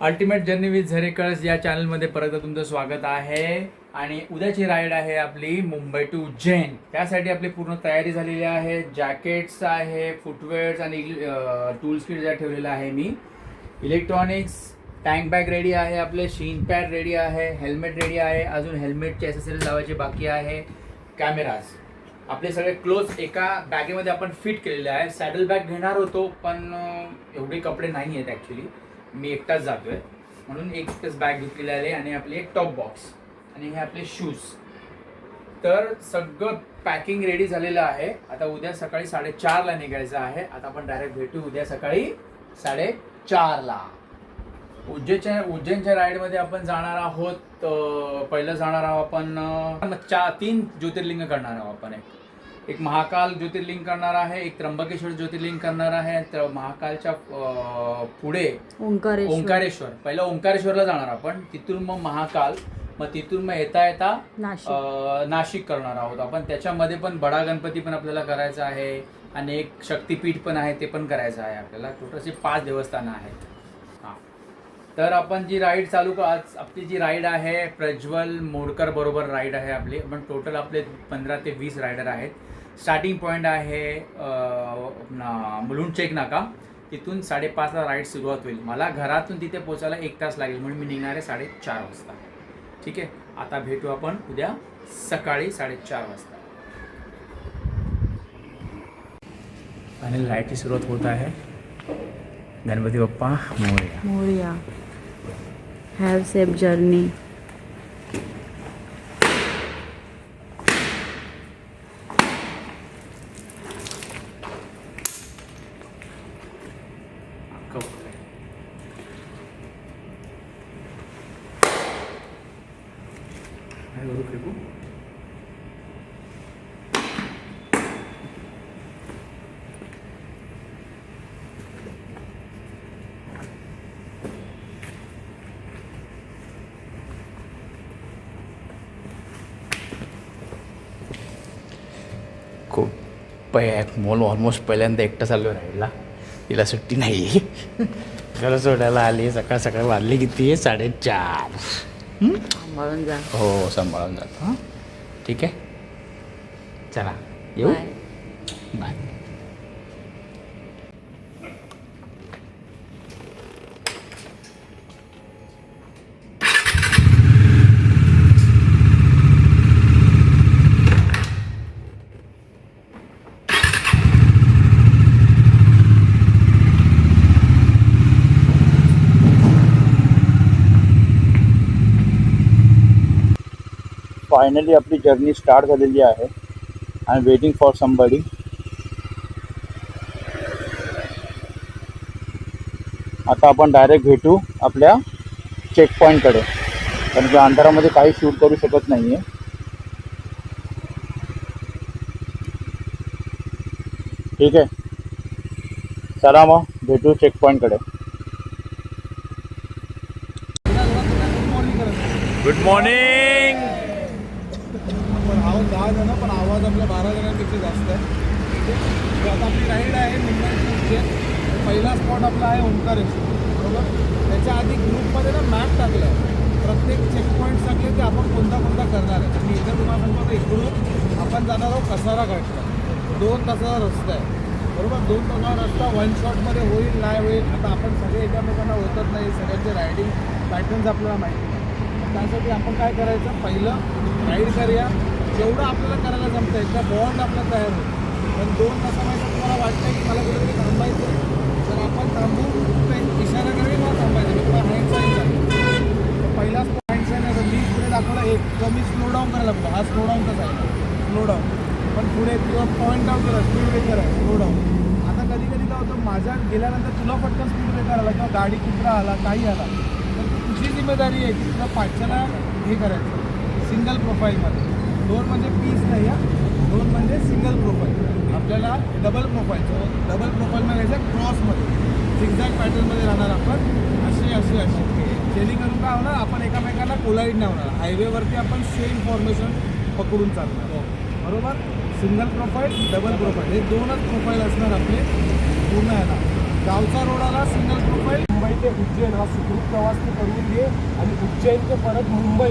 Ultimate journey with झरेकर्स या चॅनलमध्ये परत तुमचं स्वागत आहे. आणि उद्याची राईड आहे आपली मुंबई टू उज्जैन त्यासाठी आपली पूर्ण तयारी झालेली आहे. जॅकेट्स आहे फुटवेअर्स आणि टूल्स किट ज्या ठेवलेलं आहे मी. इलेक्ट्रॉनिक्स टँक बॅग रेडी आहे आपले शीन पॅड रेडी आहे हेल्मेट रेडी आहे अजून हेल्मेटचे ॲसेसरीज लावायचे बाकी आहे. कॅमेराज आपले सगळे क्लोज एका बॅगेमध्ये आपण फिट केलेले आहे सॅडल बॅग घेणार होतो पण एवढे कपडे नाही आहेत ॲक्च्युली मी एकटाच जातोय. म्हणून एकच बॅग घेतलेली आहे आणि आपली एक टॉप बॉक्स आणि हे आपले शूज तर सगळं पॅकिंग रेडी झालेलं आहे. आता उद्या सकाळी साडेचारला निघायचं आहे. आता आपण डायरेक्ट भेटू उद्या सकाळी साडेचारला उज्जैनच्या उज्जैनच्या राईडमध्ये आपण जाणार आहोत. पहिलं जाणार आहोत आपण चार तीन ज्योतिर्लिंग करणार आहोत आपण एक. एक महाकाल ज्योतिर्लिंग करणार आहे एक त्र्यंबकेश्वर ज्योतिर्लिंग करणार आहे तर महाकालच्या अं, पुढे ओंकारेश्वर. ओंकारेश्वर. पहिलं ओंकारेश्वरला जाणार आपण. तिथून मग महाकाल मग तिथून मग येता येता नाशिक. अं, नाशिक करणार आहोत आपण. त्याच्यामध्ये पण बडा गणपती पण आपल्याला करायचा आहे आणि एक शक्तिपीठ पण आहे ते पण करायचं आहे आपल्याला. टोटल अशी पाच देवस्थानं आहेत. हां. तर आपण जी राईड चालू क- आज आपली जी राईड आहे प्रज्वल मोडकर बरोबर राईड आहे आपली. पण टोटल आपले पंधरा ते वीस रायडर आहेत. स्टार्टिंग पॉईंट आहे मुलुंड चेक नाका. तिथून साडेपाचला राईड सुरुवात होईल. मला घरातून तिथे पोचायला एक तास लागेल म्हणून मी निघणार आहे साडेचार वाजता. ठीक आहे? आता भेटू आपण उद्या सकाळी साडेचार वाजता. आणि राईडची सुरुवात होत आहे. गणपती बाप्पा मोरया. मोरिया. हॅव सेफ जर्नी काय करू फेकू खूप पै मोल ऑलमोस्ट पहिल्यांदा एकटा चाललो राहिला तिला सुट्टी नाही. त्याला सोडायला आली सकाळ सकाळ वाजली किती? आहे साडेचार. हं? सांभाळून जा. हो सांभाळून जातो. हां ठीक आहे? चला. येऊ. बाय फायनली आपली जर्नी स्टार्ट झालेली आहे I am waiting for somebody आता आपण डायरेक्ट भेटू आपल्या चेक पॉईंटकडे कारण की अंधारामध्ये काही शूट करू शकत नाही आहे ठीक आहे. चला मग, भेटू चेक पॉईंटकडे गुड मॉर्निंग दहा जण पण आवाज आपल्या बारा जणांपेक्षा जास्त आहे. तर आता आपली राईड आहे मुंबई पहिला स्पॉट आपला आहे ओंकारेश्वर बरोबर? त्याच्या आधी ग्रुपमध्ये ना मॅप टाकला आहे. प्रत्येक चेक पॉईंट टाकले आपण कोणता कोणता करणार आहे. मी इथं तुम्हाला सांगतो इकडून आपण जाणार आहोत कसारा घाटला. दोन तासाचा रस्ता आहे बरोबर? दोन तासाचा रस्ता वन शॉटमध्ये होईल नाही होईल आता आपण सगळे एकामेकांना होतच नाही सगळ्यांचे रायडिंग पॅटर्न्स आपल्याला माहिती नाही. त्यासाठी आपण काय करायचं? पहिलं राईड करूया. जेवढं आपल्याला करायला जमतं त्या बॉन्ड आपला तयार होतो पण दोन तासामध्ये तुम्हाला वाटतं की मला कुठेतरी थांबायचं आहे, तर आपण थांबून फक्त एक इशारा करूया मला थांबायचं मी तुला हँड साईन सांगेन तर पहिला साईन आहे तर मी पुढे दाखवला एक तर मी स्लो डाऊन करायला लागलो. हा स्लो डाऊनचाच आहे? स्लो डाऊन पण पुढे किंवा पॉईंट डाऊन करा स्पीड ब्रेकर आहे स्लो डाऊन आता कधी कधी काय होतं माझ्या गेल्यानंतर तुला पटकन स्पीड ब्रेकर आला किंवा गाडी कुत्रा आला काही आला तर तुझी जिम्मेदारी आहे की तुला पाठच्याला हे करायचं सिंगल प्रोफाईलमध्ये दोन म्हणजे पीस नाही आहे दोन म्हणजे सिंगल प्रोफाईल आपल्याला डबल प्रोफाईल जो डबल प्रोफाईलमध्ये घ्यायचं क्रॉसमध्ये झिगझॅग पॅटर्नमध्ये राहणार आपण अशी अशी अशी जेणेकरून काय होणार आपण एकमेकांना कोलाईड नाही होणार. हायवेवरती आपण सेम फॉर्मेशन पकडून चालणार. बरोबर? सिंगल प्रोफाईल डबल प्रोफाईल हे दोनच प्रोफाईल असणार आपले पूर्ण याला. गावचा रोड आला सिंगल प्रोफाईल मुंबई ते उज्जैन हा सुखरूप प्रवास तू करून घे आणि उज्जैन ते परत मुंबई.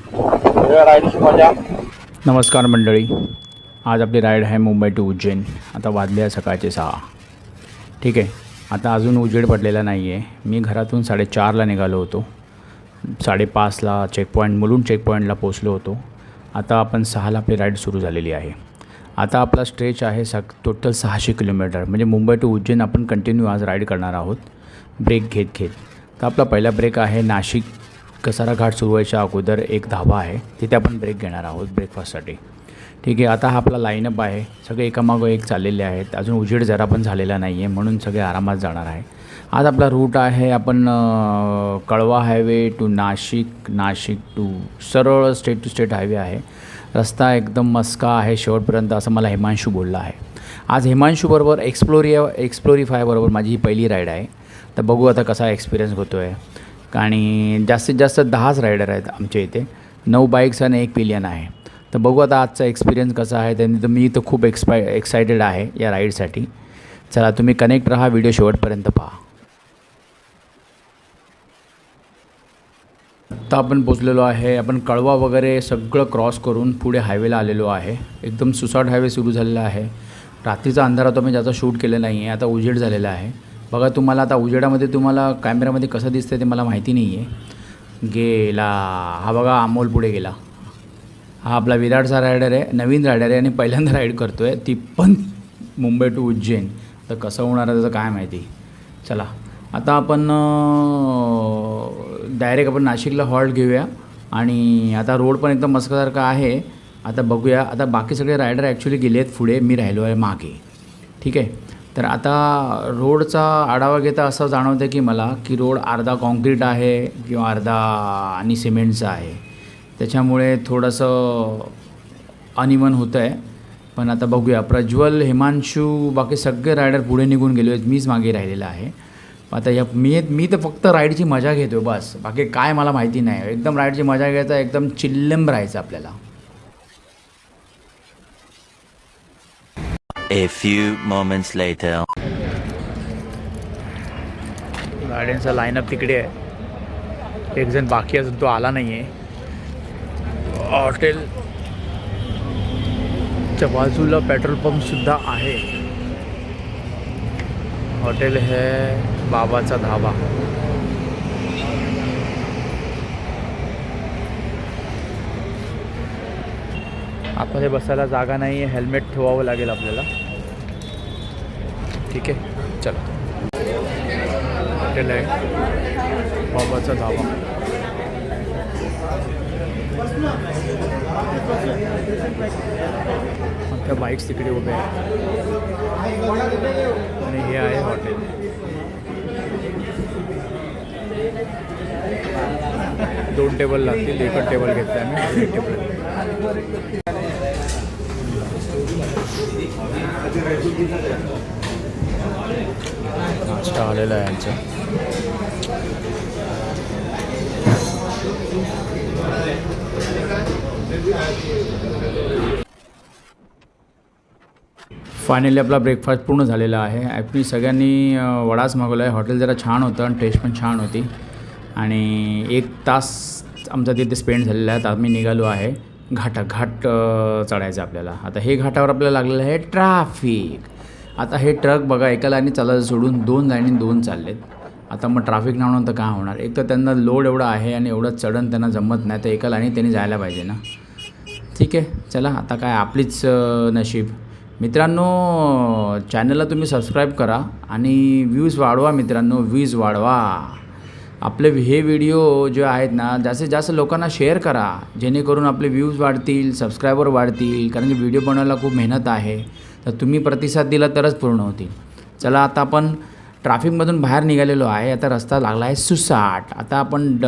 मजा. नमस्कार मंडळी. आज आपली राईड आहे मुंबई टू उज्जैन. आता वाजले आहे सकाळचे सहा. ठीक आहे. आता अजून उजेड पडलेला नाही आहे मी घरातून साडेचारला निघालो होतो. साडेपाचला चेकपॉईंट मुलून चेकपॉईंटला पोचलो होतो. आता आपण सहाला आपली राईड सुरू झालेली आहे. आता आपला स्ट्रेच आहे सक टोटल सहाशे किलोमीटर. म्हणजे मुंबई टू उज्जैन आपण कंटिन्यू आज राईड करणार आहोत. ब्रेक घेत घेत तर आपला पहिला ब्रेक आहे नाशिक कसारा घाट सुरू व्हायच्या अगोदर एक धाबा आहे. तिथे आपण ब्रेक घेणार आहोत ब्रेकफास्टसाठी ठीक आहे आता हा आपला लाईनअप आहे. सगळे एकामागं एक चाललेले आहेत. अजून उजेड जरा पण झालेला नाही आहे म्हणून सगळे आरामात जाणार आहे. आज आपला रूट आहे आपण Kalwa highway to Nashik Nashik to सरळ स्टेट टू स्टेट हायवे आहे. रस्ता एकदम मस्का आहे शेवटपर्यंत असं मला हिमांशू बोलला आहे. आज हिमांशूबरोबर एक्सप्लोरिया एक्सप्लोरीफायबरोबर माझी ही पहिली राईड आहे. तर बघू आता कसा एक्सपिरियन्स होतो आहे आणि जास्तीत जास्त दहाच रायडर आहेत आमच्या इथे. नऊ बाईक्स आणि एक पिलियन आहे. तर बघू आता आजचा एक्सपिरियन्स कसा आहे. त्यांनी तर मी तर खूप एक्सपाय एक्सायटेड आहे या राईडसाठी चला तुम्ही कनेक्ट राहा व्हिडिओ शेवटपर्यंत पहा. आत्ता आपण पोचलेलो आहे. आपण कळवा वगैरे सगळं क्रॉस करून पुढे हायवेला आलेलो आहे. एकदम सुसाट हायवे सुरू झालेला आहे. रात्रीचा अंधारात होता मी ज्याचा शूट केलं नाही आहे आता उजेड झालेला आहे. बघा तुम्हाला आता उजेडामध्ये तुम्हाला कॅमेऱ्यामध्ये कसं दिसतं ते मला माहिती नाही आहे. गेला. हा बघा अमोल पुढे गेला. हा आपला विराटचा रायडर आहे नवीन रायडर आहे आणि पहिल्यांदा राईड करतो आहे ती पण मुंबई टू उज्जैन. तर कसं होणार आहे त्याचं काय माहिती. चला. आता आपण डायरेक्ट आपण नाशिकला हॉल्ट घेऊया. आणि आता रोड पण एकदम मस्कासारखा आहे. आता बघूया. आता बाकी सगळे रायडर ॲक्च्युली गेले आहेत पुढे. मी राहिलो आहे मागे. ठीक आहे? तर आता रोडचा आढावा घेता असं जाणवतं की मला की रोड अर्धा काँक्रीट आहे किंवा अर्धा आणि सिमेंटचा आहे. त्याच्यामुळे थोडंसं अनिमन होतं आहे पण आता बघूया. प्रज्वल हिमांशू बाकी सगळे रायडर पुढे निघून गेलो आहेत. मीच मागे राहिलेला आहे. आता या मी मी तर फक्त राईडची मजा घेतो बस. बाकी काय मला माहिती नाही. एकदम राईडची मजा घ्यायचा एकदम चिल्लम राहायचं आपल्याला. A few moments later. गाड्यांचा लाईनअप तिकडे आहे. एक जण बाकी अजून तो आला नाही आहे हॉटेलच्या बाजूला पेट्रोल पंपसुद्धा आहे. हॉटेल है बाबाचा धाबा. आतमध्ये बसायला जागा नाही आहे हेल्मेट ठेवावं लागेल आपल्याला. ठीक आहे. चला. हॉटेल आहे बाबाचा धाबा त्या बाईक्स तिकडे उभे आहेत. आणि हे आहे हॉटेल. दोन टेबल लागतील एकच टेबल घेतलं आम्ही टेबल. नाश्ता आलेला आहे यांचा फायनली आपला ब्रेकफास्ट पूर्ण झालेला आहे. ॲक्च्युली सगळ्यांनी वडाच मागवला आहे हॉटेल जरा छान होतं आणि टेस्ट पण छान होती. आणि एक तास आमचा तिथे स्पेंड झालेला आहे. तर आम्ही निघालो आहे. घाटा घाट अं, चढायचं आपल्याला. आता हे घाटावर आपल्याला लागलेलं आहे ट्रॅफिक आता हे ट्रक बघा एका लाईनी चालायचं सोडून दोन लाईनी दोन चाललेत. आता मग ट्रॅफिक नाही तर काय होणार? एक तर त्यांना लोड एवढा आहे आणि एवढं चढण त्यांना जमत नाही तर एका लाईनी त्यांनी जायला पाहिजे ना. ठीक आहे चला आता काय आपलीच नशीब. मित्रांनो चॅनलला तुम्ही सबस्क्राईब करा आणि व्ह्यूज वाढवा मित्रांनो व्ह्यूज वाढवा. आपले हे व्हिडिओ जे आहेत ना जास्तीत जास्त लोकांना शेअर करा. जेणेकरून आपले व्ह्यूज वाढतील सबस्क्रायबर वाढतील कारण की व्हिडिओ बनवायला खूप मेहनत आहे. तर तुम्ही प्रतिसाद दिला तरच पूर्ण होतील. चला आता आपण ट्रॅफिकमधून बाहेर निघालेलो आहे. आता रस्ता लागला आहे सुसाट. आता आपण ड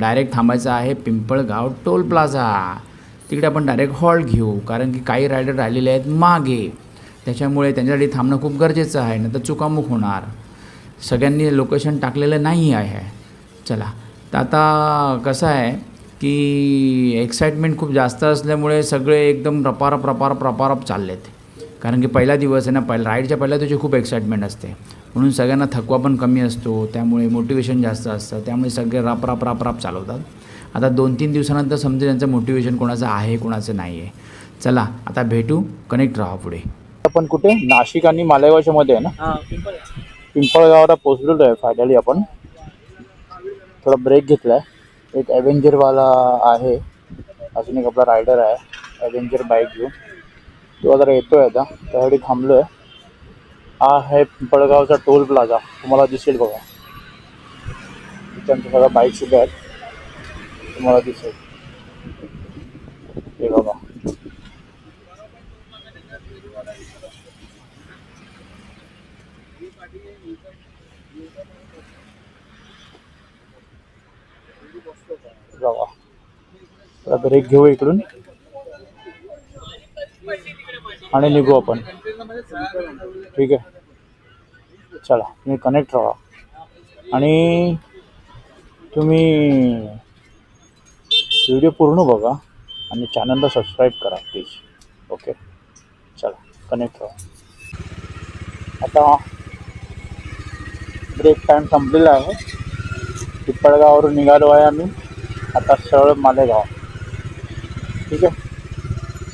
डायरेक्ट थांबायचं आहे पिंपळगाव टोल प्लाझा. तिकडे आपण डायरेक्ट हॉल्ट घेऊ कारण की काही रायडर राहिलेले आहेत मागे. त्याच्यामुळे त्यांच्यासाठी थांबणं खूप गरजेचं आहे नाही तर चुकामुक होणार. सगळ्यांनी लोकेशन टाकलेलं नाही आहे. चला. तर आता कसं आहे की एक्साइटमेंट खूप जास्त असल्यामुळे सगळे एकदम रपारप रपारप रपारप चाललेत. कारण की पहिला दिवस आहे ना पहिला राईडच्या पहिल्या दिवशी खूप एक्साइटमेंट असते. म्हणून सगळ्यांना थकवा पण कमी असतो त्यामुळे मोटिवेशन जास्त असतं त्यामुळे सगळे राप राप राप राप चालवतात. आता दोन तीन दिवसानंतर समजेल त्यांचं मोटिवेशन कोणाचं आहे कोणाचं नाही आहे चला आता भेटू कनेक्ट राहा पुढे. आपण कुठे? नाशिक आणि मालेगावच्या मध्ये आहे ना? पिंपळगावला पोहोचलेलो आहे फायनली आपण. थोडा ब्रेक घेतलाय. एक ॲव्हेंजरवाला आहे. अजून एक आपला रायडर आहे. ॲव्हेंजर बाईक घेऊन. तो जरा येतोय आता. त्यासाठी थांबलोय. हा आहे पिंपळगावचा टोल प्लाझा. तुम्हाला दिसेल बघा. इथे आमच्या सगळ्या बाईक्स उभ्या आहेत. तुम्हाला दिसेल. हे बघा. जावा ब्रेक घेऊ इकडून. आणि निघू आपण. ठीक आहे. चला तुम्ही कनेक्ट राहा. आणि तुम्ही व्हिडिओ पूर्ण बघा आणि चॅनलला सबस्क्राईब करा प्लीज ओके चला कनेक्ट राहा. आता ब्रेक टाईम संपलेला आहे. पिंपळगाववरून निघालो आहे आम्ही. आता सरळ मालेगाव. ठीक आहे?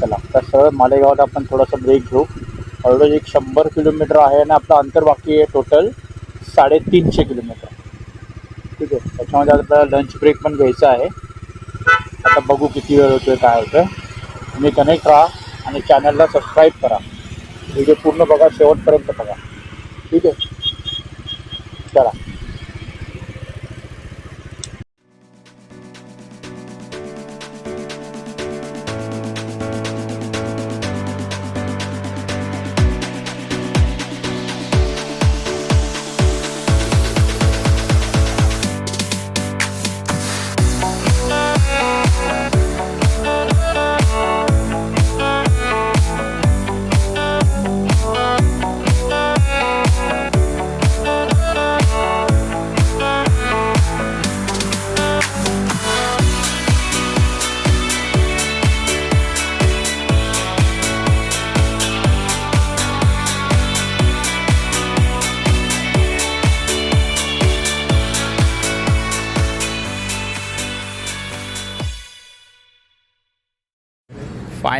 चला. आता सरळ मालेगावात आपण थोडासा ब्रेक घेऊ. ऑलरेडी एक शंभर किलोमीटर आहे आणि आपलं अंतर बाकी आहे टोटल साडेतीनशे किलोमीटर ठीक आहे. त्याच्यामध्ये आपल्याला लंच ब्रेक पण घ्यायचा आहे. आता बघू किती वेळ होतोय काय होतं तुम्ही कनेक्ट राहा आणि चॅनलला सबस्क्राईब करा. व्हिडिओ पूर्ण बघा शेवटपर्यंत बघा. ठीक आहे. चला.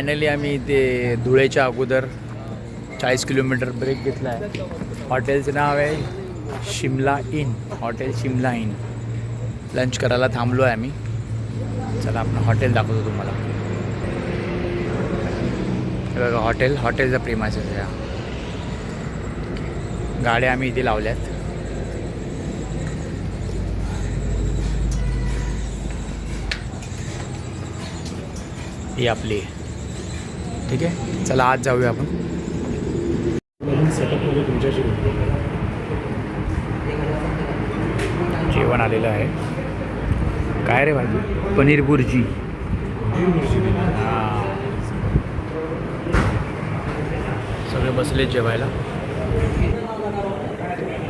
फायनली आम्ही इथे धुळेच्या अगोदर चाळीस किलोमीटर ब्रेक घेतला आहे. हॉटेलचं नाव आहे Shimla inn hotel Shimla inn lunch करायला थांबलो आहे आम्ही. चला आपण हॉटेल दाखवतो तुम्हाला. हे बघा हॉटेल हॉटेलचा प्रेमाचं आहे. गाड्या आम्ही इथे लावल्यात. ही आपली ठीक आहे? चला आज जाऊया आपण. जेवण आलेलं आहे. काय रे भाजी? पनीर बुर्जी. सगळे बसले जेवायला.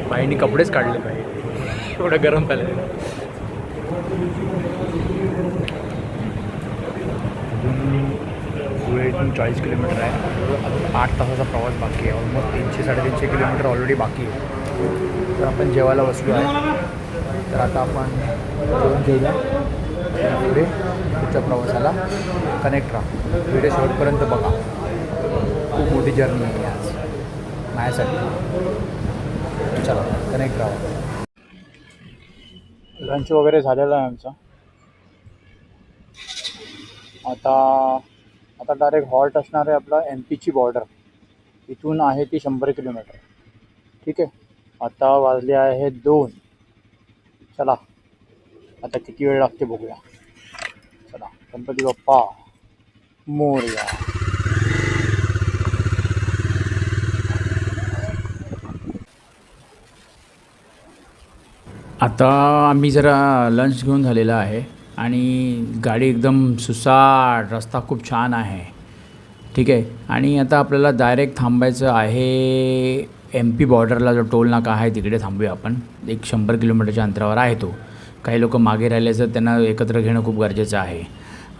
बाईंनी कपडेच काढले पाहिजे. एवढं गरम झालं इथून चाळीस किलोमीटर आहे. आठ तासाचा प्रवास बाकी आहे. ऑलमोस्ट तीनशे साडेतीनशे किलोमीटर ऑलरेडी बाकी आहे. तर आपण जेवायला बसलो आहे तर आता आपण जेवण घेऊया पुढे पुढच्या प्रवासाला कनेक्ट राहा. व्हिडिओ शेवटपर्यंत बघा. खूप मोठी जर्नी आहे आज. माझ्यासाठी. चला कनेक्ट राहा. लंच वगैरे झालेला आहे आमचा. आता आता डायरेक्ट हॉल्ट असणार आहे आपला एम पीची बॉर्डर इथून आहे ती शंभर किलोमीटर ठीक आहे? आता वाजले आहे दोन. चला. आता किती वेळ लागते बघूया. चला. गणपती बाप्पा. मोर्या. आता आम्ही जरा लंच घेऊन झालेला आहे. आणि गाडी एकदम सुसाट रस्ता खूप छान आहे. ठीक आहे? आणि आता आपल्याला डायरेक्ट थांबायचं आहे एम पी बॉर्डरला जो टोल नाका आहे तिकडे थांबूया आपण. एक शंभर किलोमीटरच्या अंतरावर आहे तो. काही लोक मागे राहिल्याचं त्यांना एकत्र घेणं खूप गरजेचं आहे.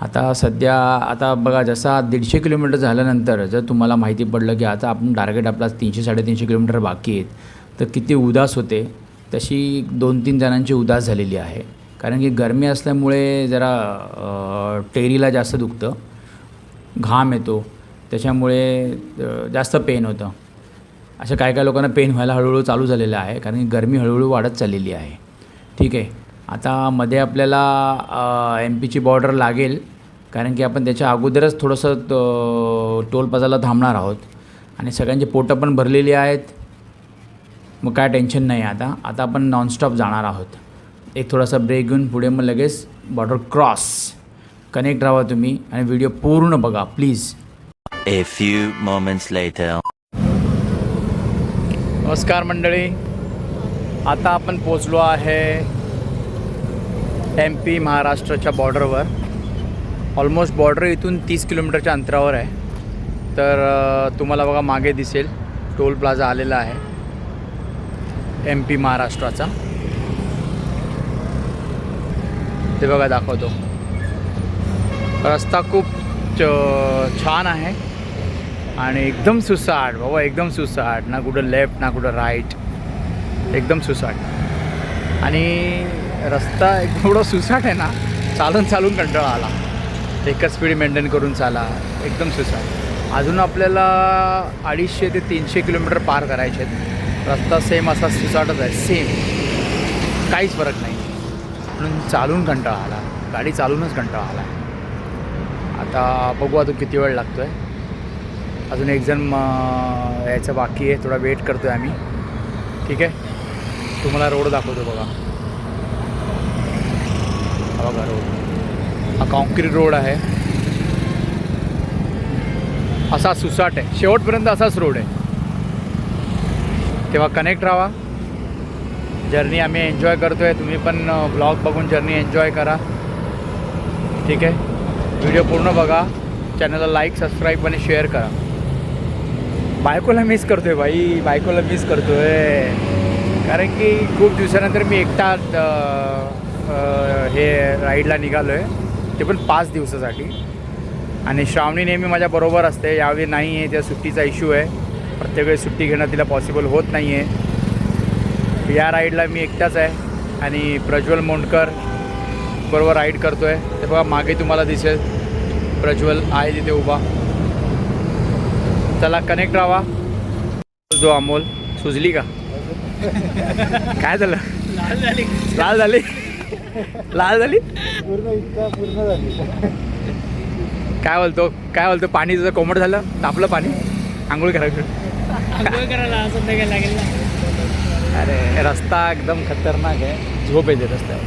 आता सध्या आता बघा जसा दीडशे किलोमीटर झाल्यानंतर जर तुम्हाला माहिती पडलं की आता आपण टार्गेट आपला तीनशे साडेतीनशे किलोमीटर बाकी आहेत तर किती उदास होते. तशी दोन तीन जणांची उदास झालेली आहे. कारण की गरमी असल्यामुळे जरा टेरीला जास्त दुखतं. घाम येतो. त्याच्यामुळे जास्त पेन होतं. अशा काय काय लोकांना पेन व्हायला हळूहळू चालू झालेलं आहे. कारण की गरमी हळूहळू वाढत चाललेली आहे. ठीक आहे. आता मध्ये आपल्याला एम पीची बॉर्डर लागेल. कारण की आपण त्याच्या अगोदरच थोडंसं तो- टोल प्लाझाला थांबणार आहोत. आणि सगळ्यांची पोटं पण भरलेली आहेत. मग काय टेन्शन नाही आता. आता आपण नॉनस्टॉप जाणार आहोत. एक थोडासा ब्रेक घेऊन पुढे मग लगेच बॉर्डर क्रॉस कनेक्ट राहा तुम्ही आणि व्हिडिओ पूर्ण बघा please A few moments later. नमस्कार मंडळी. आता आपण पोचलो आहे एम पी महाराष्ट्राच्या बॉर्डरवर ऑलमोस्ट बॉर्डर इथून तीस किलोमीटरच्या अंतरावर आहे. तर तुम्हाला बघा मागे दिसेल टोल प्लाझा आलेला आहे एम पी महाराष्ट्राचा. ते बघा दाखवतो. रस्ता खूप च- छान आहे. आणि एकदम सुसाट बाबा एकदम सुसाट. ना कुठं लेफ्ट ना कुठं राईट एकदम सुसाट. आणि रस्ता एवढा सुसाट आहे ना चालून चालून कंटाळा आला. एकच स्पीड मेंटेन करून चाला. एकदम सुसाट. अजून आपल्याला अडीचशे ते तीनशे किलोमीटर पार करायचे आहेत. रस्ता सेम असा सुसाटच आहे. सेम काहीच फरक नाही. म्हणून चालून कंटाळा आला. गाडी चालूनच कंटाळा आला. आता बघू अजून किती वेळ लागतो आहे अजून एक जण यायचं बाकी आहे. थोडा वेट करतो आहे आम्ही. ठीक आहे? तुम्हाला रोड दाखवतो बघा. हा बघा रोड. हा कॉन्क्रीट रोड आहे. असा सुसाट आहे. शेवटपर्यंत असाच रोड आहे. तेव्हा कनेक्ट राहा. जर्नी आम्ही एन्जॉय करतो आहे तुम्ही पण ब्लॉग बघून जर्नी एन्जॉय करा. ठीक आहे? व्हिडिओ पूर्ण बघा. चॅनलला लाईक सबस्क्राईब आणि शेअर करा. बायकोला मिस करतो आहे भाई. बायकोला मिस करतो आहे कारण की खूप दिवसानंतर मी एकटा हे राईडला निघालो आहे ते पण पाच दिवसासाठी. आणि श्रावणी नेहमी माझ्याबरोबर असते. यावेळी नाही आहे त्या सुट्टीचा इश्यू आहे. प्रत्येक वेळेस सुट्टी घेणं तिला पॉसिबल होत नाही आहे या राईडला मी एकटाच आहे आणि प्रज्वल मोंडकर बरोबर राईड करतो आहे ते बघा मागे तुम्हाला दिसेल. प्रज्वल आहे तिथे उभा. चला कनेक्ट राहा. जो अमोल. सुजली का? काय झालं? लाल झाली. लाल झाली? पूर्ण इतका पूर्ण झाली. काय बोलतो? काय बोलतो? पाणी तुझं कोमट झालं? तापलं पाणी? आंघोळ करायचं अरे रस्ता एकदम खतरनाक आहे. झोप येते रस्त्यावर.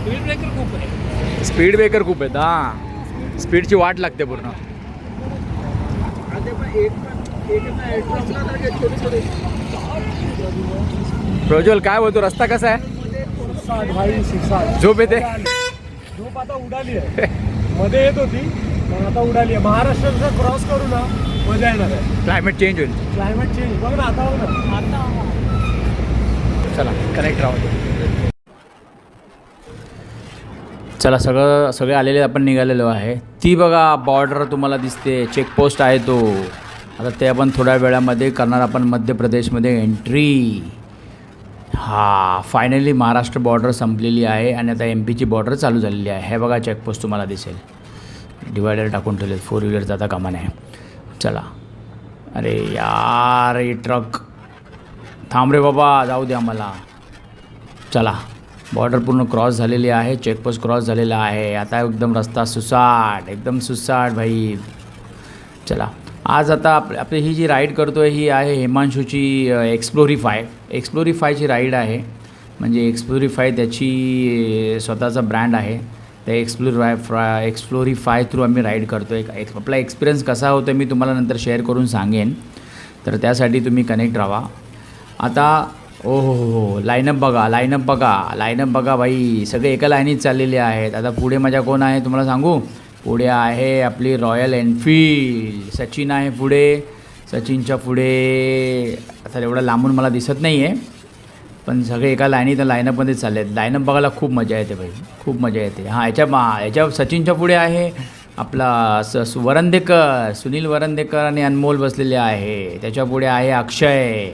स्पीड ब्रेकर खूप आहे. स्पीड ब्रेकर खूप आहेत हां. स्पीडची वाट लागते पूर्ण. प्रज्वल काय बोलतो? रस्ता कसा आहे? झोप येते? झोप आता उडाली आहे. मध्ये येत होती पण आता उडाली आहे. महाराष्ट्र जर क्रॉस करू ना मजा येणार आहे. क्लायमेट चेंज होईल. क्लायमेट चेंज बघ ना. आता चला कनेक्ट राहू चला सगळं सगळे आलेले आपण निघालेलो आहे. ती बघा बॉर्डर तुम्हाला दिसते. चेकपोस्ट आहे तो. आता ते आपण थोड्या वेळामध्ये करणार आपण मध्य प्रदेशमध्ये एंट्री हा फायनली महाराष्ट्र बॉर्डर संपलेली आहे आणि आता एम पीची बॉर्डर चालू झालेली आहे. हे बघा चेकपोस्ट तुम्हाला दिसेल. डिवायडर टाकून ठेवले फोर व्हीलर जाता कामा नाही चला. अरे यार हे ट्रक थांब रे बाबा जाऊ द्या आम्हाला चला बॉर्डर पूर्ण क्रॉस झालेली आहे चेकपोस्ट क्रॉस झालेला आहे. आता एकदम रस्ता सुसाट एकदम सुसाट भाई. चला आज आता आप आपली ही जी राईड करतो आहे ही आहे हेमांशूची एक्सप्लोरीफाय एक्सप्लोरीफायची राईड आहे. म्हणजे एक्सप्लोरीफाय त्याची स्वतःचा ब्रँड आहे. त्या एक्सप्लोरीफाय फ्रा एक्सप्लोरीफाय थ्रू आम्ही राईड करतो एक एक आपला एक्सपिरियन्स कसा होतो मी तुम्हाला नंतर शेअर करून सांगेन. तर त्यासाठी तुम्ही कनेक्ट राहा. आता ओ हो हो हो लाईनअप बघा लाईनअप बघा लाईनअप बघा भाई सगळे एका लाईनीत चाललेले आहेत. आता पुढे माझ्या कोण आहे तुम्हाला सांगू? पुढे आहे आपली रॉयल एनफील्ड सचिन आहे पुढे. सचिनच्या पुढे आता एवढं लांबून मला दिसत नाही आहे पण सगळे एका लाईनीत लाईनअपमध्ये चालले आहेत लाईनअप बघायला खूप मजा येते भाई खूप मजा येते. हां याच्या याच्या सचिनच्या पुढे आहे आपला स वरंदेकर सुनील वरंदेकर आणि अनमोल बसलेले आहे. त्याच्या पुढे आहे अक्षय.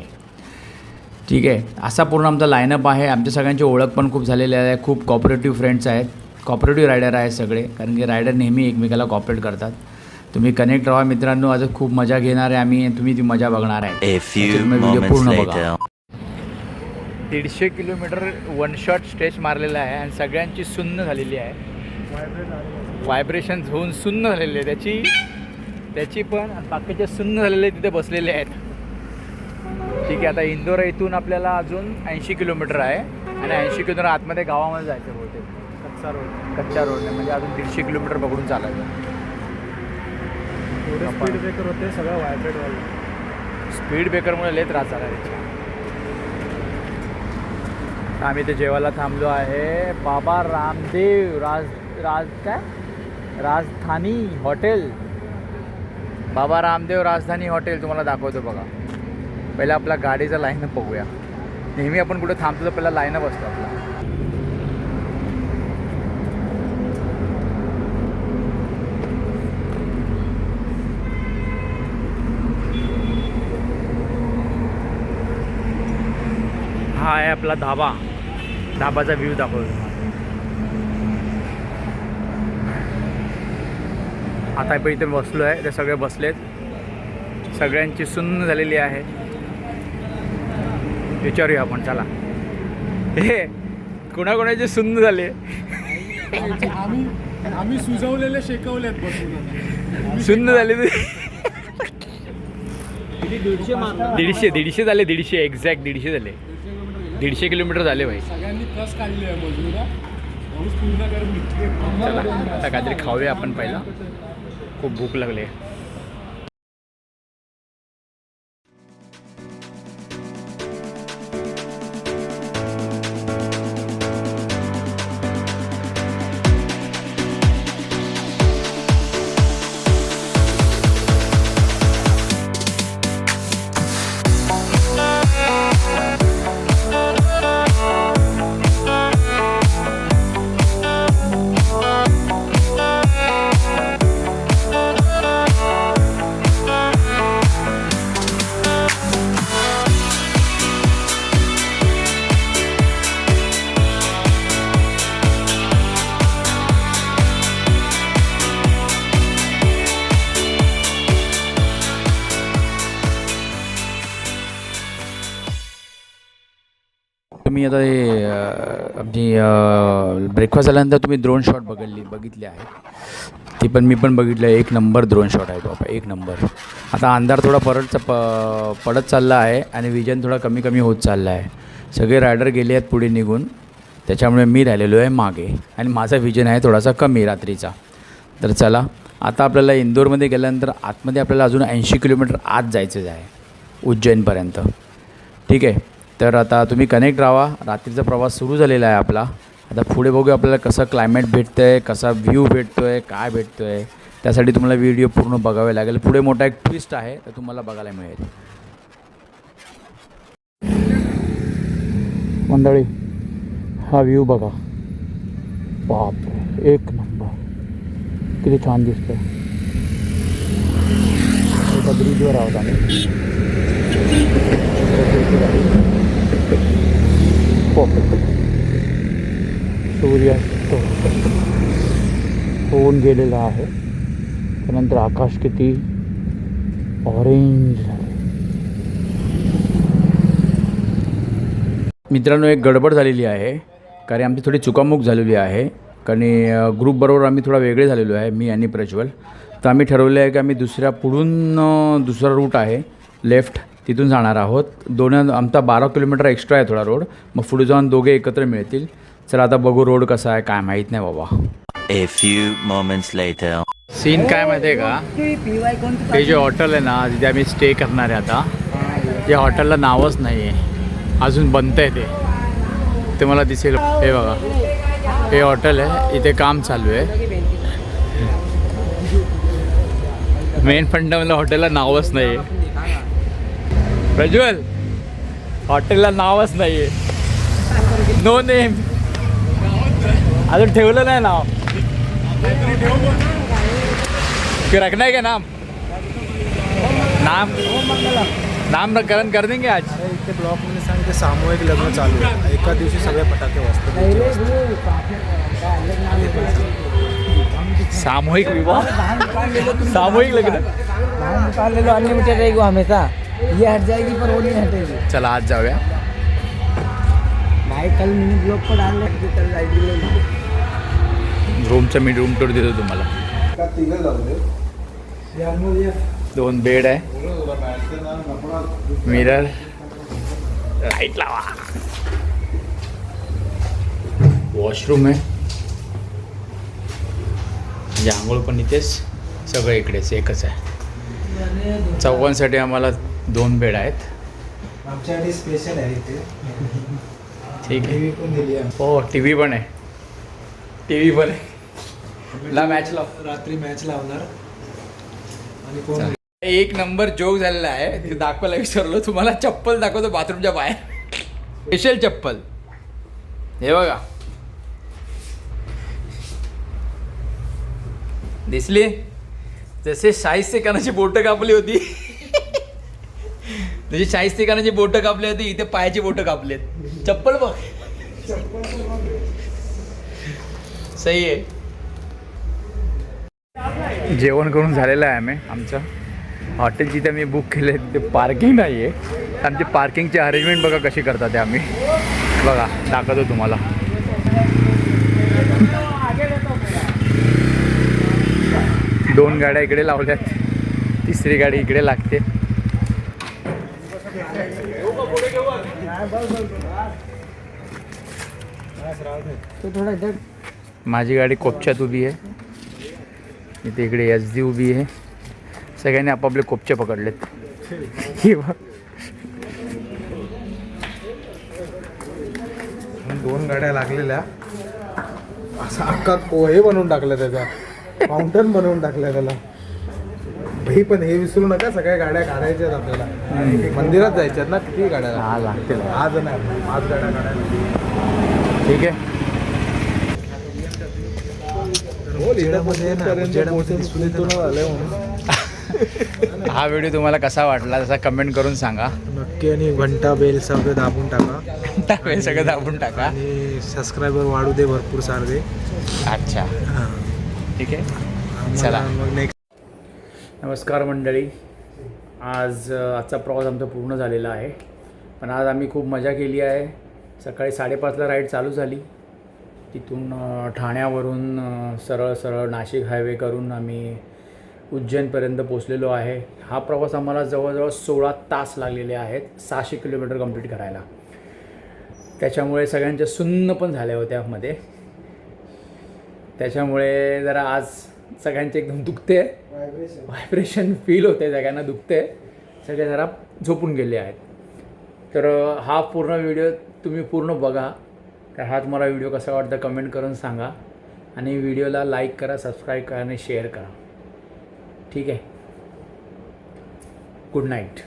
ठीक आहे. असा पूर्ण आमचा लाईनअप आहे. आमच्या सगळ्यांची ओळख पण खूप झालेली आहे. खूप कॉपरेटिव्ह फ्रेंड्स आहेत. कॉपरेटिव्ह रायडर आहेत सगळे. कारण की रायडर नेहमी एकमेकाला कॉपरेट करतात. तुम्ही कनेक्ट राहा मित्रांनो. आज खूप मजा घेणार आहे आम्ही. आणि तुम्ही ती मजा बघणार आहे. A few त्याच्यामुळे व्हिडिओ moments पूर्ण बघा. later. दीडशे किलोमीटर वन शॉट स्ट्रेच मारलेला आहे आणि सगळ्यांची सुन्न झालेली आहे. व्हायब्रेशन होऊन सुन्न झालेली आहे. त्याची त्याची पण बाकीचे सुन्न झालेले तिथे बसलेले आहेत. ठीक आहे आता इंदोर इथून आपल्याला अजून ऐंशी किलोमीटर आहे आणि ऐंशी किलोमीटर आतमध्ये गावामध्ये जायचं बहुतेक. कच्चा रोड. कच्च्या रोडने म्हणजे अजून दीडशे किलोमीटर पकडून चालायचं. स्पीड ब्रेकर होते सगळं व्हायब्रेट व्हायला स्पीड ब्रेकरमुळे लय त्रास झाला आम्ही ते जेवायला थांबलो आहे. बाबा रामदेव राज राज काय? राजधानी हॉटेल. बाबा रामदेव राजधानी हॉटेल तुम्हाला दाखवतो बघा. पहिला आपला गाडीचा लाईनअप बघूया. नेहमी आपण कुठे थांबतो तर पहिला लाईनअप असतो आपला. हा आहे आपला धाबा. धाबाचा व्ह्यू दाखवतो आता आपण इथे बसलो आहे ते सगळे बसलेत. सगळ्यांची सुन्न झालेली आहे. विचारूया आपण चला. हे कोणाकोणाचे सुन्न झाले? आम्ही आम्ही सुजवलेले शेकवलेत बसून सुन्न झाले दीडशे दीडशे झाले दीडशे एक्झॅक्ट दीडशे झाले. दीडशे किलोमीटर झाले भाई. सगळ्यांनी काढली आहे आता काहीतरी खाऊया आपण पहिला. खूप भूक लागली. आहे तुम्ही आता हे आमची आपली ब्रेकफास्ट झाल्यानंतर तुम्ही द्रोण शॉट बघितली बघितले आहे. ती पण मी पण बघितलं एक नंबर द्रोण शॉट आहे बाबा एक नंबर आता अंधार थोडा परत प पडत चालला आहे आणि विजन थोडा कमी कमी होत चालला आहे. सगळे रायडर गेले आहेत पुढे निघून. त्याच्यामुळे मी राहिलेलो आहे मागे. आणि माझा विजन आहे थोडासा कमी रात्रीचा. तर चला आता आपल्याला इंदोरमध्ये गेल्यानंतर आतमध्ये आपल्याला अजून ऐंशी किलोमीटर आत जायचं आहे. उज्जैनपर्यंत. ठीक आहे? तर आता तुम्ही कनेक्ट राहा. रात्रीचा प्रवास सुरू झालेला आहे आपला. आता पुढे बघूया आपल्याला कसं क्लायमेट भेटतं आहे कसा व्ह्यू भेटतो आहे काय भेटतो आहे त्यासाठी तुम्हाला व्हिडिओ पूर्ण बघावे लागेल. पुढे मोठा एक ट्विस्ट आहे तर तुम्हाला बघायला मिळेल. मंडळी हा व्ह्यू बघा. बाप एक नंबर किती छान दिसतं एका ब्रिजवर आहोत आम्ही. सूर्यास्त होऊन गेलेला आहे. त्यानंतर आकाश किती ऑरेंज झाले मित्रांनो एक गडबड झालेली आहे. कारण आमची थोडी चुकामुक झालेली आहे. कारण ग्रुपबरोबर आम्ही थोडा वेगळे झालेलो आहे मी आणि प्रज्वल. तर आम्ही ठरवलं आहे की आम्ही दुसऱ्या पुढून दुसरा रूट आहे लेफ्ट तिथून जाणार आहोत. दोन आमचा बारा किलोमीटर एक्स्ट्रा आहे थोडा रोड मग पुढे जाऊन दोघे एकत्र मिळतील. चला आता बघू रोड कसा आहे काय माहीत नाही बाबा. A few moments later. Scene काय माहिती आहे का? ते जे हॉटेल आहे ना तिथे आम्ही स्टे करणार आहे आता या हॉटेलला नावच नाही आहे अजून बनतंय ते. ते मला दिसेल. हे बघा. हे हॉटेल आहे. इथे काम चालू आहे. मेन फंडामध्ये हॉटेलला नावच नाही आहे प्रज्वल हॉटेलला नावच नाही आहे नो नेम अजून ठेवलं नाही नाव. कि रखना है क्या नाम? नाम? नाम करण कर देंगे आज? इथे ब्लॉकमध्ये सांगितलं सामूहिक लग्न चालू आहे. एका दिवशी सगळे फटाके वाजतात. सामूहिक विवाह? सामूहिक लग्न? अनलिमिटेड रहेगी वो हमेशा. ये हट जाएगी पर वो नहीं हटेगी। चला आज जाऊया। भाई कल मिनी ब्लॉग को डाल ले कल जाएगी ले लो रूमचं मी रूम टूर देतो तुम्हाला। दोन बेड आहे. मिरर लाइट लावा. वॉशरूम आहे. म्हणजे आंघोळ पण इथेच सगळं इकडेच एकच आहे. चौघांसाठी आम्हाला दोन बेड आहेत. आमच्यासाठी स्पेशल आहे इथे. ठीक आहे. टीव्ही पण दिली आहे हो टी व्ही पण आहे. टी व्ही पण आहे. ला मॅच लाव. रात्री मॅच लावणार. आणि कोण एक नंबर जोक झालेला आहे. ते दाखवायला विसरलो. तुम्हाला चप्पल दाखवतो बाथरूमच्या बाहेर. स्पेशल चप्पल. हे बघा. दिसली? जसे शाहिस्ते कानाची बोटं कापली होती. म्हणजे शाहिस्ते बोटं कापली होती इथे पायाची बोटं कापलेत. चप्पल बघ. सही आहे. जेवण करून झालेलं आहे आम्ही आमचं. हॉटेल जिथे मी बुक केले आहे तिथे पार्किंग नाही आहे. आमची पार्किंगची अरेंजमेंट बघा कशी करतात ते आम्ही. बघा दाखवतो तुम्हाला. दोन गाड्या इकडे लावल्यात. तिसरी गाडी इकडे लागते तो थोड़ा इधर माझी गाडी कोपच्यात उभी आहे. इथे इकडे एस डी उभी आहे. सगळ्यांनी आपापले कोपचे पकडलेत. दोन गाड्या लागलेल्या. असा अख्खा कोहे बनवून टाकलं त्याचा फाउंटन बनवून टाकलं त्याला. भाई पण हे विसरू नका सगळ्या गाड्या काढायच्या आपल्याला. मंदिरात जायच्यात ना किती गाड्या? हा लागतील. आज नाही पाच गाड्या काढायला. ठीक आहे. हा व्हिडिओ तुम्हाला कसा वाटला तसा कमेंट करून सांगा. नक्की आणि घंटा बेल सगळं दाबून टाका. टाकून सगळं दाबून टाका. आणि सबस्क्रायबर वाढू दे भरपूर सारखे. अच्छा. ठीक आहे. चला. मग नेक्स्ट नमस्कार मंडळी. आज आजचा प्रवास आमचा पूर्ण झालेला आहे. पण आज आम्ही खूप मजा केली आहे. सकाळी साडेपाचला राईड चालू झाली. तिथून ठाण्यावरून सरळ सरळ नाशिक हायवे करून आम्ही उज्जैनपर्यंत पोचलेलो आहे. हा प्रवास आम्हाला जवळजवळ सोळा तास लागलेले आहेत सहाशे किलोमीटर कंप्लीट करायला. त्याच्यामुळे सगळ्यांच्या सुन्न पण झाल्या होत्या मध्ये. त्याच्यामुळे जरा आज सगळ्यांचे एकदम दुखते. व्हायब्रेशन फील होते सगळ्यांना दुखते. सगळे जरा झोपून गेले आहेत. तर हा पूर्ण व्हिडिओ तुम्ही पूर्ण बघा. तर हा तुम्हाला व्हिडिओ कसा वाटतं कमेंट करून सांगा. आणि व्हिडिओला लाईक करा सबस्क्राईब करा आणि शेअर करा. ठीक आहे? Good night